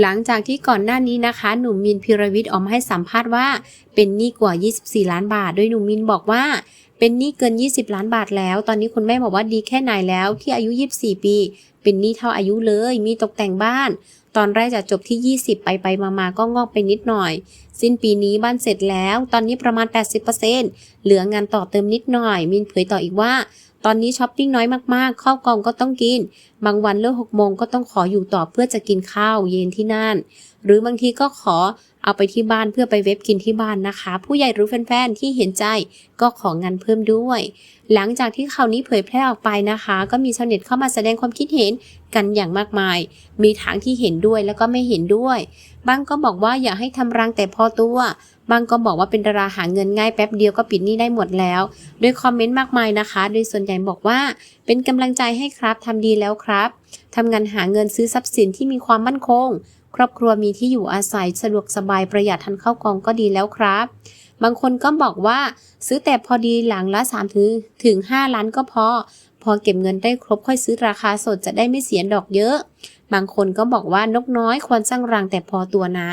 หลังจากที่ก่อนหน้านี้นะคะ หนุ่มมินพิรวิทย์ออกมาให้สัมภาษณ์ว่า เป็นหนี้กว่า 24 ล้านบาท โดยหนุ่มมินบอกว่า เป็นหนี้เกิน 20 ล้านบาทแล้ว ตอนนี้คุณแม่บอกว่าดีแค่ไหนแล้วที่อายุ 24 ปี เป็นหนี้เท่าอายุเลย มีตกแต่งบ้าน ตอนแรกจะจบที่ 20 ไปไปมามาก็งอกไปนิดหน่อย สิ้นปีนี้บ้านเสร็จแล้ว ตอนนี้ประมาณ 80%เหลืองานต่อเติมนิดหน่อย มินเผยต่ออีกว่า ตอนนี้ช้อปปิ้งน้อยมากๆข้าวกล่องก็ต้องกิน บางวันเลิกหกโมงก็ต้องขออยู่ต่อเพื่อจะกินข้าวเย็นที่นั่น หรือบางทีก็ขอเอาไปที่บ้านเพื่อไปเว็บกินที่บ้านนะคะ ผู้ใหญ่หรือแฟนๆที่เห็นใจก็ของานเพิ่มด้วย หลังจากที่ข่าวนี้เผยแพร่ออกไปนะคะ ก็มีชาวเน็ตเข้ามาแสดงความคิดเห็นกันอย่างมากมาย มีทางที่เห็นด้วยแล้วก็ไม่เห็นด้วย บางก็บอกว่าอย่าให้ทำรังแต่พอตัวบางก็บอกว่าเป็นดาราหาเงินง่ายแป๊บเดียวก็ปิดหนี้ได้หมดแล้ว โดยคอมเมนต์มากมายนะคะ โดยส่วนใหญ่บอกว่า เป็นกำลังใจให้ครับทำดีแล้วครับทำงานหาเงินซื้อทรัพย์สินที่มีความมั่นคง ครอบครัวมีที่อยู่อาศัยสะดวกสบายประหยัดทันเข้ากองก็ดีแล้วครับ บางคนก็บอกว่าซื้อแต่พอดีหลังละ3ถึงถึง 5 ล้านก็พอ พอเก็บเงินได้ครบค่อยซื้อราคาสดจะได้ไม่เสียดอกเยอะ บางคนก็บอกว่านกน้อยควรสร้างรังแต่พอตัวนะ